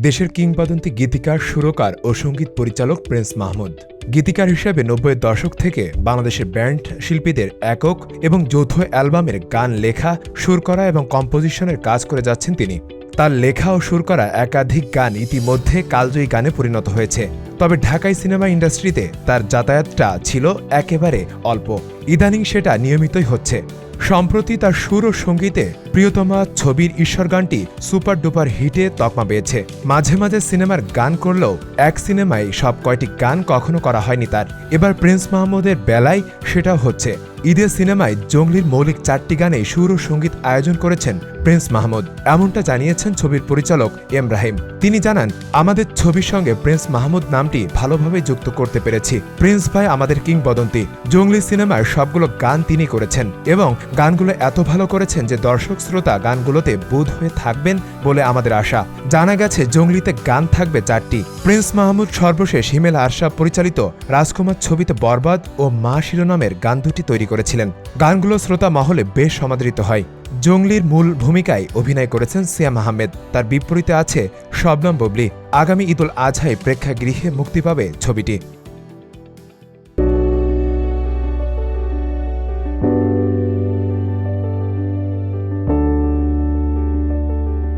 দেশের কিংবদন্তি গীতিকার, সুরকার ও সংগীত পরিচালক প্রিন্স মাহমুদ। গীতিকার হিসেবে নব্বইয়ের দশক থেকে বাংলাদেশের ব্যান্ড শিল্পীদের একক এবং যৌথ অ্যালবামের গান, লেখা, সুর করা এবং কম্পোজিশনের কাজ করে যাচ্ছেন তিনি। তার লেখা ও সুর করা একাধিক গান ইতিমধ্যে কালজয়ী গানে পরিণত হয়েছে। তবে ঢাকাই সিনেমা ইন্ডাস্ট্রিতে তার যাতায়াতটা ছিল একেবারে অল্প। ইদানিং সেটা নিয়মিতই হচ্ছে। সম্প্রতি তার সুর ও সঙ্গীতে প্রিয়তমা ছবির ঈশ্বর গানটি সুপার ডুপার হিটে তকমা পেয়েছে। মাঝে মাঝে সিনেমার গান করলেও এক সিনেমায় সব কয়টি গান কখনো করা হয়নি তার। এবার প্রিন্স মাহমুদের বেলায় সেটা হচ্ছে। ঈদের সিনেমায় জঙ্গলির মৌলিক চারটি গানে সুর ও সংগীত আয়োজন করেছেন প্রিন্স মাহমুদ। এমনটা জানিয়েছেন ছবির পরিচালক এম রাহিম। তিনি জানান, আমাদের ছবির সঙ্গে প্রিন্স মাহমুদ নামটি ভালোভাবে যুক্ত করতে পেরেছি। প্রিন্স ভাই আমাদের কিংবদন্তি। জঙ্গলি সিনেমার সবগুলো গান তিনি করেছেন এবং গানগুলো এত ভালো করেছেন যে দর্শক শ্রোতা গানগুলোতে বোধ হয়ে থাকবেন বলে আমাদের আশা। জানা গেছে, জঙ্গলিতে গান থাকবে চারটি। প্রিন্স মাহমুদ সর্বশেষ হিমেল আরশাব পরিচালিত রাজকুমার ছবিতে বরবাদ ও মা শিরোনামের গান দুটি তৈরি করেছিলেন। গানগুলো শ্রোতা মহলে বেশ সমাদৃত হয়। জঙ্গলির মূল ভূমিকায় অভিনয় করেছেন সিয়াম আহমেদ। তার বিপরীতে আছে শবনম ববলি। আগামী ঈদুল আজহায় প্রেক্ষাগৃহে মুক্তি পাবে ছবিটি।